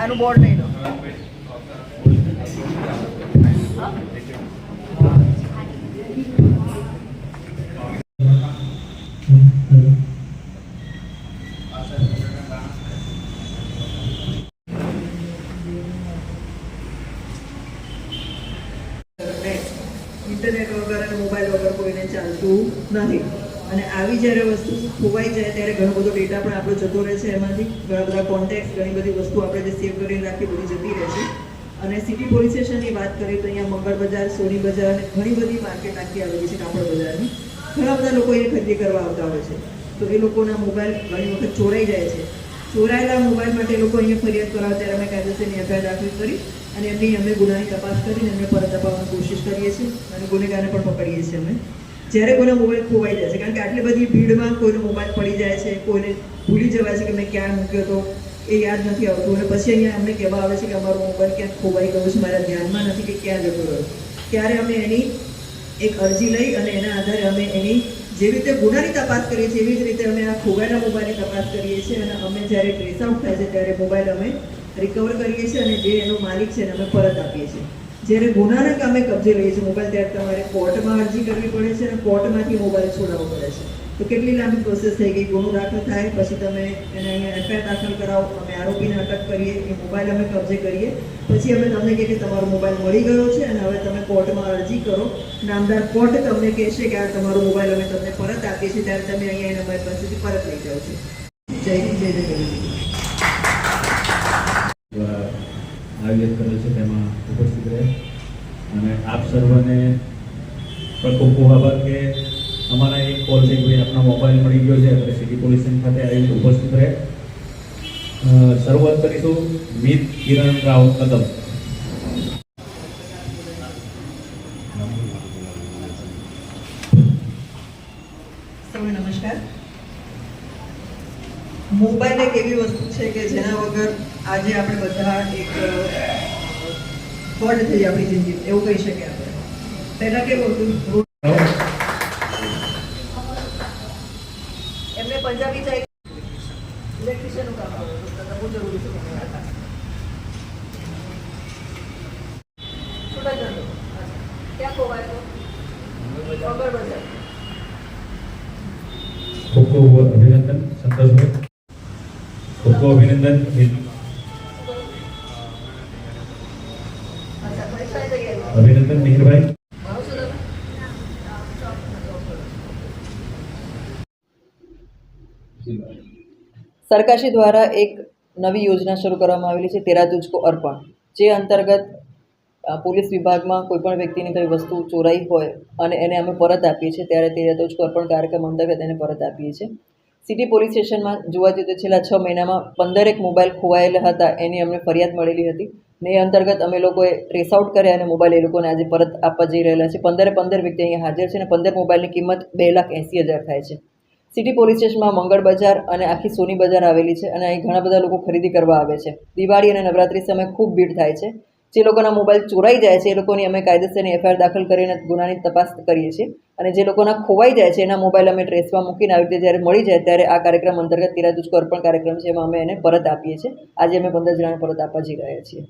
అను board లేదు internet वगैरे mobile वगैरे कोणी चालतो नाही અને આવી જ્યારે વસ્તુ ખોવાઈ જાય ત્યારે ઘણો બધો ડેટા પણ આપણો જતો રહે છે. એમાંથી ઘણા બધા કોન્ટેક્ટ ઘણી બધી વસ્તુ આપણે જે સેવ કરીને રાખી બધી જતી રહે છે. અને સિટી પોલીસ સ્ટેશનની વાત કરીએ તો અહીંયા મંગળ બજાર, સોની બજાર અને ઘણી બધી માર્કેટ આખી આવેલી છે કાપડ બજારની. ઘણા બધા લોકો એ ખરીદી કરવા આવતા હોય છે. તો એ લોકોના મોબાઈલ ઘણી વખત ચોરાઈ જાય છે. ચોરાયેલા મોબાઈલ માટે લોકો અહીંયા ફરિયાદ કરાવે ત્યારે અમે કાયદેસરની એફઆઈઆર દાખલ કરી અને એમની અમે ગુનાની તપાસ કરીને એમને પરત અપાવવાની કોશિશ કરીએ છીએ અને ગુનેગારને પણ પકડીએ છીએ અમે. જ્યારે કોઈનો મોબાઈલ ખોવાઈ જાય છે, કારણ કે આટલી બધી ભીડમાં કોઈનો મોબાઈલ પડી જાય છે, કોઈને ભૂલી જવાય છે કે મેં ક્યાં મૂક્યો હતો, એ યાદ નથી આવતું. અને પછી અહીંયા અમને કહેવા આવે છે કે અમારો મોબાઈલ ક્યાંક ખોવાઈ ગયો છે, મારા ધ્યાનમાં નથી કે ક્યાં જતો રહ્યો. ત્યારે અમે એની એક અરજી લઈ અને એના આધારે અમે એની જેવી રીતે ગુનાની તપાસ કરીએ છીએ, એવી જ રીતે અમે આ ખોવાયેલા મોબાઈલની તપાસ કરીએ છીએ અને અમે જ્યારે ટ્રેસ આઉટ થાય છે, ત્યારે મોબાઈલ અમે રિકવર કરીએ છીએ અને જે એનો માલિક છે એને અમે પરત આપીએ છીએ. જ્યારે ગુનાના કામે કબજે લઈએ છીએ મોબાઈલ ત્યારે તમારે કોર્ટમાં અરજી કરવી પડે છે અને કોર્ટમાંથી મોબાઈલ છોડાવવો પડે છે. તો કેટલી લાંબી પ્રોસેસ થઈ ગઈ? ગુનો દાખલ થાય, પછી તમે એને એફઆઈઆર દાખલ કરાવો, અમે આરોપીને અટક કરીએ, એ મોબાઈલ અમે કબજે કરીએ. પછી અમે તમને કહીએ કે તમારો મોબાઈલ મળી ગયો છે અને હવે તમે કોર્ટમાં અરજી કરો. નામદાર કોર્ટ તમને કહેશે કે આ તમારો મોબાઈલ અમે તમને પરત આપીએ છીએ, ત્યારે તમે અહીંયા એના અમારી પાસેથી પરત લઈ જાઓ છો. જય જય જય ગણેશ દ્વારા આયોજિત કરેલ છે તેમાં ઉપસ્થિત રહે. અને આપ સર્વને પણ ખૂબ ખૂબ આભાર કે અમારા એક કોલ છે ભાઈ આપણા મોબાઈલ મળી ગયો છે આપણે સિટી પોલીસ ખાતે આવીને ઉપસ્થિત રહે. શરૂઆત કરીશું મિત કિરણ રાવ કદમ. નમસ્કાર. મોબાઈલ એક એવી વસ્તુ છે કે જેના વગર આજે આપણે બધા એક ફોલ્ટ થઈ આપણી જિંદગી. એવું કહી શકીએ આપણે. પહેલાં કેવું હતું? એમને પંજાબી ચાહી ઇલેક્ટ્રિશિયનનું કામ આવડતું હતું બહુ જરૂરી છે. છૂટા. ક્યાં ખોવાયો બજાર. ખૂબ ખૂબ અભિનંદન સંતોષભાઈ. મિહિરભાઈ ભાવ શું તમે સરકારશ્રી દ્વારા એક નવી યોજના શરૂ કરવામાં આવેલી છે, તેરા તુજકો અર્પણ. જે અંતર્ગત પોલીસ વિભાગમાં કોઈપણ વ્યક્તિની કોઈ વસ્તુ ચોરાઈ હોય અને એને અમે પરત આપીએ છીએ, ત્યારે તેરા તુજકો અર્પણ કાર્યક્રમ અંતર્ગત એને પરત આપીએ છીએ. સિટી પોલીસ સ્ટેશનમાં જોવા જઈએ તો છેલ્લા છ મહિનામાં પંદરેક મોબાઈલ ખોવાયેલા હતા, એની અમને ફરિયાદ મળેલી હતી. ને એ અંતર્ગત અમે લોકોએ ટ્રેસ આઉટ કર્યા અને મોબાઈલ એ લોકોને આજે પરત આપવા જઈ રહેલા છે. પંદરે પંદર વ્યક્તિ અહીંયા હાજર છે અને પંદર મોબાઈલની કિંમત બે લાખ એંસી હજાર થાય છે. સિટી પોલીસ સ્ટેશનમાં મંગળ બજાર અને આખી સોની બજાર આવેલી છે અને અહીં ઘણા બધા લોકો ખરીદી કરવા આવે છે. દિવાળી અને નવરાત્રી સમયે ખૂબ ભીડ થાય છે. જે લોકોના મોબાઈલ ચોરાઈ જાય છે એ લોકોની અમે કાયદેસરની એફઆઈઆર દાખલ કરીને ગુનાની તપાસ કરીએ છીએ અને જે લોકોના ખોવાઈ જાય છે એના મોબાઈલ અમે ટ્રેસમાં મૂકીને આવી રીતે જ્યારે મળી જાય ત્યારે આ કાર્યક્રમ અંતર્ગત તિરાજુસ્કો અર્પણ કાર્યક્રમ છે એમાં અમે એને પરત આપીએ છીએ. આજે અમે પંદર જણાને પરત આપવા જઈ રહ્યા છીએ.